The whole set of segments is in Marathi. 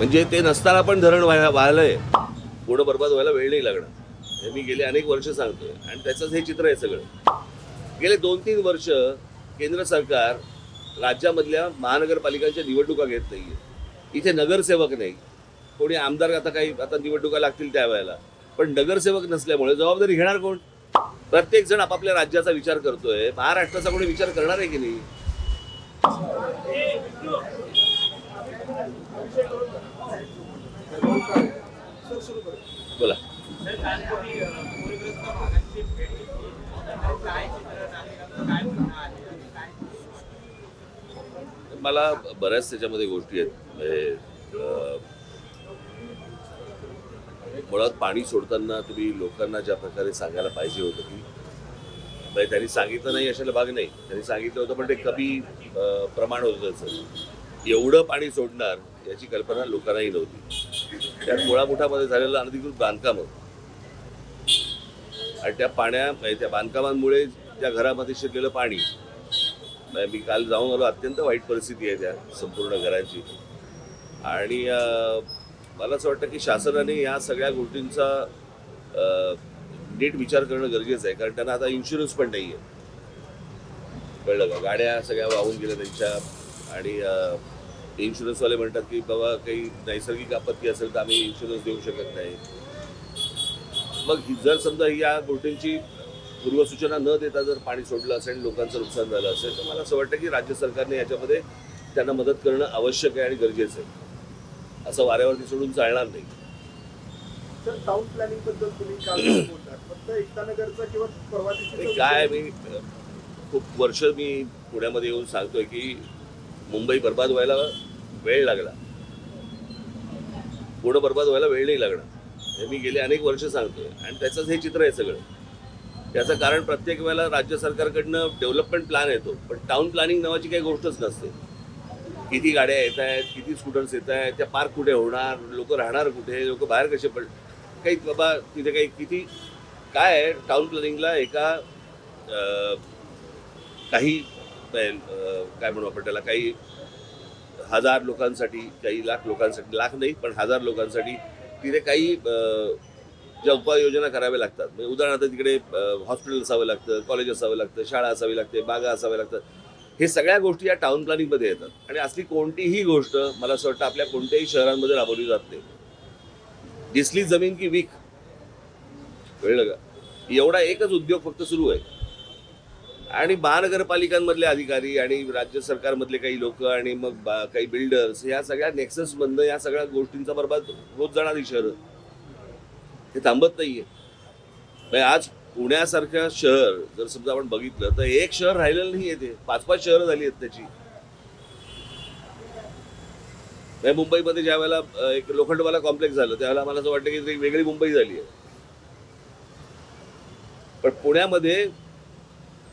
म्हणजे ते नसताना पण धरण व्हायला व्हायलंय पुढं बरबाद व्हायला वेळ नाही लागणार. हे मी गेले अनेक वर्ष सांगतोय. आणि त्याचंच हे चित्र आहे सगळं. गेले दोन तीन वर्ष केंद्र सरकार राज्यामधल्या महानगरपालिकांच्या निवडणुका घेत नाही इथे नगरसेवक नाही. कोणी आमदार आता काही आता निवडणुका लागतील त्यावेळेला. पण नगरसेवक नसल्यामुळे जबाबदारी घेणार कोण? प्रत्येक जण आपापल्या राज्याचा विचार करतोय. महाराष्ट्राचा कोणी विचार करणार आहे की नाही? बोला. मला बऱ्याच त्याच्यामध्ये गोष्टी आहेत. म्हणजे, मुळात पाणी सोडताना तुम्ही लोकांना ज्या प्रकारे सांगायला पाहिजे होतं की म्हणजे त्यांनी सांगितलं नाही अशाला भाग नाही. त्यांनी सांगितलं होतं पण ते कमी प्रमाण होतं त्याचं. एवढं पाणी सोडणार याची कल्पना लोकांनाही नव्हती. त्यात मुळामुठामध्ये झालेलं अनधिकृत बांधकाम आणि त्या पाण्या म्हणजे त्या बांधकामांमुळे त्या घरामध्ये शिरलेलं पाणी म्हणजे मी काल जाऊन आलो अत्यंत वाईट परिस्थिती आहे त्या संपूर्ण घराची. आणि मला असं वाटतं की शासनाने या सगळ्या गोष्टींचा नीट विचार करणं गरजेचं आहे. कारण त्यांना आता इन्शुरन्स पण नाही आहे कळलं का? गाड्या सगळ्या वाहून गेल्या त्यांच्या. आणि इन्शुरन्सवाले म्हणतात की बाबा काही नैसर्गिक आपत्ती असेल तर आम्ही इन्शुरन्स देऊ शकत नाही. मग जर समजा या गोष्टींची पूर्वसूचना न देता जर पाणी सोडलं असेल आणि लोकांचं नुकसान झालं असेल तर मला असं वाटतं की राज्य सरकारने याच्यामध्ये त्यांना मदत करणं आवश्यक आहे आणि गरजेचं आहे. असं वाऱ्यावरती सोडून चालणार नाही. सर टाउन प्लॅनिंगबद्दल तुम्ही काल बोलतात फक्त एकता नगरचा किंवा परवा दिवशीचा ते काय मी खूप वर्ष मी पुण्यामध्ये येऊन सांगतोय की मुंबई बर्बाद व्हायला वेळ लागला. पूर्ण बर्बाद व्हायला वेळ नाही लागणार. हे मी गेले अनेक वर्ष सांगतोय. आणि त्याचंच हे चित्र आहे सगळं. त्याचं कारण प्रत्येक वेळेला राज्य सरकारकडनं डेव्हलपमेंट प्लॅन येतो. पण टाउन प्लॅनिंग नावाची काही गोष्टच नसते. किती गाड्या येत आहेत किती स्कूटर्स येत आहेत त्या पार्क कुठे होणार लोक राहणार कुठे लोक बाहेर कसे पड काही बाबा तिथे काही किती काय आहे टाउन प्लॅनिंगला एका काही काय म्हणू आपण त्याला काही हजार लोकांसाठी काही लाख लोकांसाठी लाख नाही पण हजार लोकांसाठी तिथे काही ज्या उपाययोजना कराव्या लागतात. म्हणजे उदाहरणार्थ तिकडे हॉस्पिटल असावं लागतं कॉलेज असावं लागतं शाळा असावी लागते बागा असाव्या लागतात. हे सगळ्या गोष्टी या टाउन प्लॅनिंगमध्ये येतात. आणि असली कोणतीही गोष्ट मला असं वाटतं आपल्या कोणत्याही शहरांमध्ये राबवली जात नाही. दिसली जमीन की वीक. कळलं का एवढा एकच उद्योग फक्त सुरू आहे. आणि महानगरपालिकांमधले अधिकारी आणि राज्य सरकारमधले काही लोक आणि मग बा- काही बिल्डर्स या सगळ्या नेक्सस बंद या सगळ्या गोष्टींचा बरबाद होत जाणारी शहरं. हे थांबत नाहीये. म्हणजे आज पुण्यासारखं शहर जर समजा आपण बघितलं तर एक शहर राहिलेलं नाही ते. पाच पाच शहरं झाली आहेत त्याची. म्हणजे मुंबईमध्ये ज्या वेळेला एक लोखंडवाला कॉम्प्लेक्स झालं त्यावेळेला मला असं वाटतं की एक वेगळी मुंबई झाली आहे. पण पुण्यामध्ये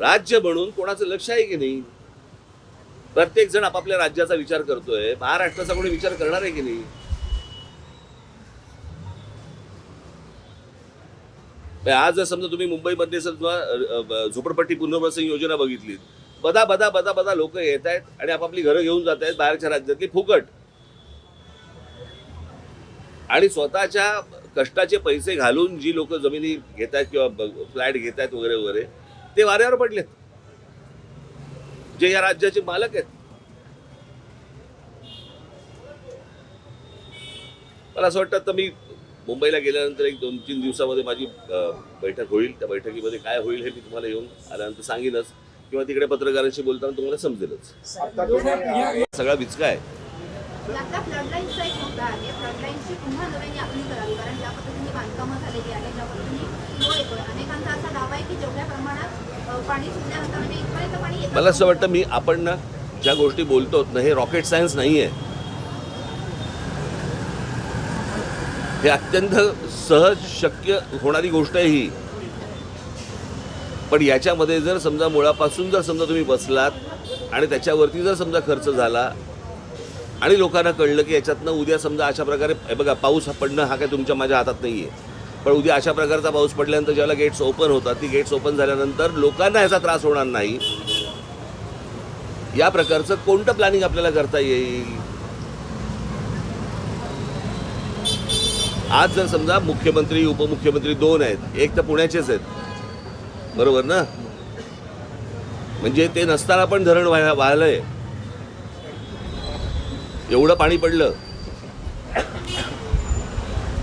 राज्य म्हणून कोणाचं लक्ष आहे की नाही? प्रत्येक जण आपापल्या राज्याचा विचार करतोय. महाराष्ट्राचा कोणी विचार करणार आहे की नाही? आज जर समजा तुम्ही मुंबईमध्ये समजा झोपडपट्टी पुनर्वसन योजना बघितली बदा बदा बदा बदा लोक येत आहेत आणि आपापली घरं घेऊन जात आहेत बाहेरच्या राज्यातली फुकट. आणि स्वतःच्या कष्टाचे पैसे घालून जी लोक जमिनी घेत आहेत किंवा फ्लॅट घेत आहेत वगैरे वगैरे ते वाऱ्यावर पडलेत. जे या राज्याचे मालक आहेत. मला असं वाटतं आता मी मुंबईला गेल्यानंतर एक दोन तीन दिवसामध्ये माझी बैठक होईल. त्या बैठकीमध्ये काय होईल हे मी तुम्हाला येऊन आल्यानंतर सांगेनच किंवा तिकडे पत्रकारांशी बोलताना तुम्हाला समजेलच. सगळा विचका आहे. पुन्हा नव्याने आखणी करावी कारण ज्या पद्धतीने बांधकामं झालेली आहेत ज्या पद्धतीने अनेकांचा असा दावा आहे की जेवढ्या प्रमाणात पाणी सुटल्यानंतर म्हणजे इथपर्यंत पाणी मला असं वाटतं मी आपण ना ज्या गोष्टी बोलतो ना हे रॉकेट सायन्स नाही आहे हे अत्यंत सहज शक्य होणारी गोष्ट आहे ही. पण याच्यामध्ये जर समजा मुळापासून जर समजा तुम्ही बसलात आणि त्याच्यावरती जर समजा खर्च झाला आणि लोकांना कळलं की याच्यातनं उद्या समजा अशा प्रकारे बघा पाऊस पडणं हा काही तुमच्या माझ्या हातात नाही आहे पण उद्या अशा प्रकारचा पाऊस पडल्यानंतर ज्याला गेट्स ओपन होतात ती गेट्स ओपन झाल्यानंतर लोकांना याचा त्रास होणार नाही. या प्रकारचं कोणतं प्लॅनिंग आपल्याला करता येईल? आज जर समजा मुख्यमंत्री उपमुख्यमंत्री दोन आहेत एक तर पुण्याचेच आहेत. बरोबर ना? म्हणजे ते नसताना पण धरण वाह वाहलंय एवढं पाणी पडलं.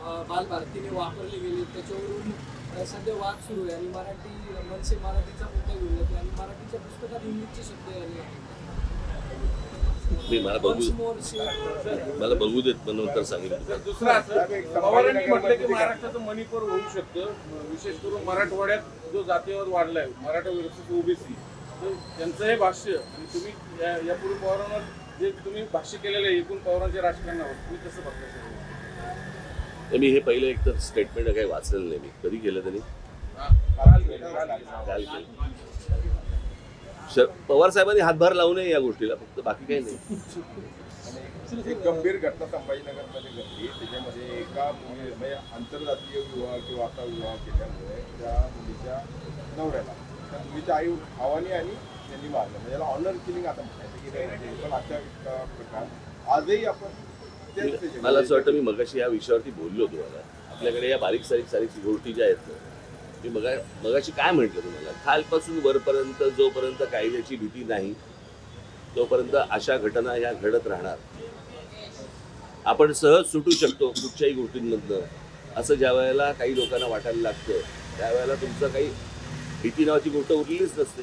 बालभारतीने वापरले गेले. त्याच्यावरून सध्या वाद सुरू आहे आणि मराठी मनसे मराठीचा मुद्दा घेऊन जाते आणि मराठीच्या पुस्तकात इंग्लिशचे शब्द आले मी मला बघू मला बघू देत मग नंतर सांगेल दुसरं असं पवारांनी म्हटलं की महाराष्ट्राचं मणिपूर होऊ शकतं. विशेष करून मराठवाड्यात जो जातीयवाद वाढलाय मराठा विरुद्ध ओबीसी तर त्यांचं हे भाष्य. आणि तुम्ही या- यापूर्वी पवारांवर जे तुम्ही भाष्य केलेलं आहे एकूण पवारांच्या राजकारणावर तुम्ही कसं बघता मी हे पहिलं एक तर स्टेटमेंट काही वाचलेलं नाही मी. कधी केलं त्यांनी? काल केलं, पवार साहेबांनी हातभार लावू नये या गोष्टीला फक्त बाकी काही नाही. गंभीर घटना संभाजीनगरमध्ये घडली. त्याच्यामध्ये एका मुली म्हणजे आंतरजातीय विवाह किंवा आता विवाह केल्यामुळे त्या मुलीच्या नवऱ्याला त्या मुलीच्या आई भावानी आणि त्यांनी मारलं. म्हणजे ऑनर किलिंग आता म्हणायचं की नाही पण अशा प्रकार. आजही आपण म्हणजे मला असं वाटतं मी मगाशी या विषयावरती बोललो तुम्हाला. आपल्याकडे या बारीक सारीक सारीक गोष्टी ज्या आहेत ना, मी मगा मगाशी काय म्हटलं तुम्हाला? खालपासून वरपर्यंत जोपर्यंत कायद्याची भीती नाही तोपर्यंत अशा घटना ह्या घडत राहणार. आपण सहज सुटू शकतो कुठच्याही गोष्टींमधनं. असं ज्या वेळेला काही लोकांना वाटायला लागतं त्यावेळेला तुमचं काही भीती नावाची गोष्ट उरलेलीच नसते.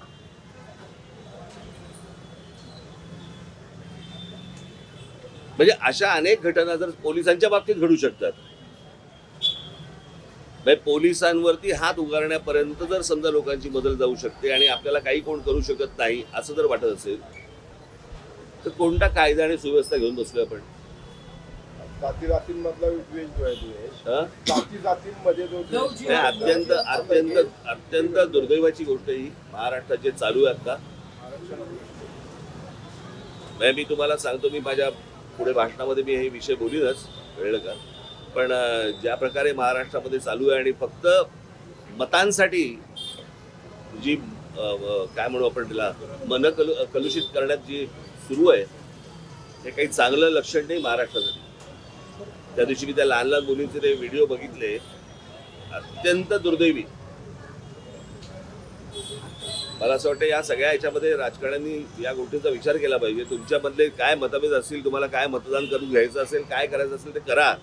म्हणजे अशा अनेक घटना जर पोलिसांच्या बाबतीत घडू शकतात. म्हणजे पोलिसांवरती हात उगारण्यापर्यंत जर समजा लोकांची बदल जाऊ शकते आणि आपल्याला काही कोण करू शकत नाही असं जर वाटत असेल तर कोणता कायदा आणि सुव्यवस्था घेऊन बसलोय आपण? हं? अत्यंत अत्यंत अत्यंत दुर्दैवाची गोष्ट ही महाराष्ट्रात जे चालू आहे आता. म्हणजे मी तुम्हाला सांगतो मी माझ्या पुढे भाषणामध्ये मी हे विषय बोलीनच कळलं का पण ज्या प्रकारे महाराष्ट्रामध्ये चालू आहे आणि फक्त मतांसाठी जी काय म्हणू आपण तिला मन कलु कलुषित करण्यात जी सुरू आहे हे काही चांगलं लक्षण नाही महाराष्ट्रासाठी. त्या दिवशी मी त्या लहान लहान मुलींचे ते व्हिडिओ बघितले. अत्यंत दुर्दैवी. मला असं वाटतं या सगळ्या ह्याच्यामध्ये राजकारण्यांनी या गोष्टींचा विचार केला पाहिजे. तुमच्यामधले काय मतभेद असतील तुम्हाला काय मतदान करून घ्यायचं असेल काय करायचं असेल ते करा.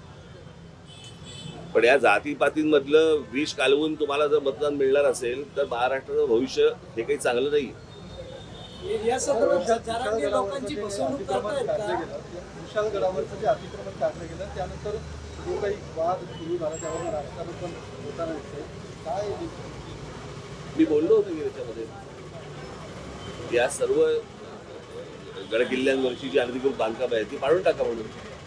पण या जातीपातींमधलं विष कालवून तुम्हाला जर मतदान मिळणार असेल तर महाराष्ट्राचं भविष्य हे काही चांगलं नाही. या संदर्भात जरांगे लोकांची फसवणूक करतायत का? विशाल गडावरचं जे अतिक्रमण काढलं गेलं त्यानंतर जो काही वाद सुरू झाला त्यावर राजकारण पण होताना दिसतंय. काय मी बोललो होतो की त्याच्यामध्ये. या सर्व गडकिल्ल्यांवरची जी अनधिकृत बांधकाम आहे ती पाडून टाका म्हणून.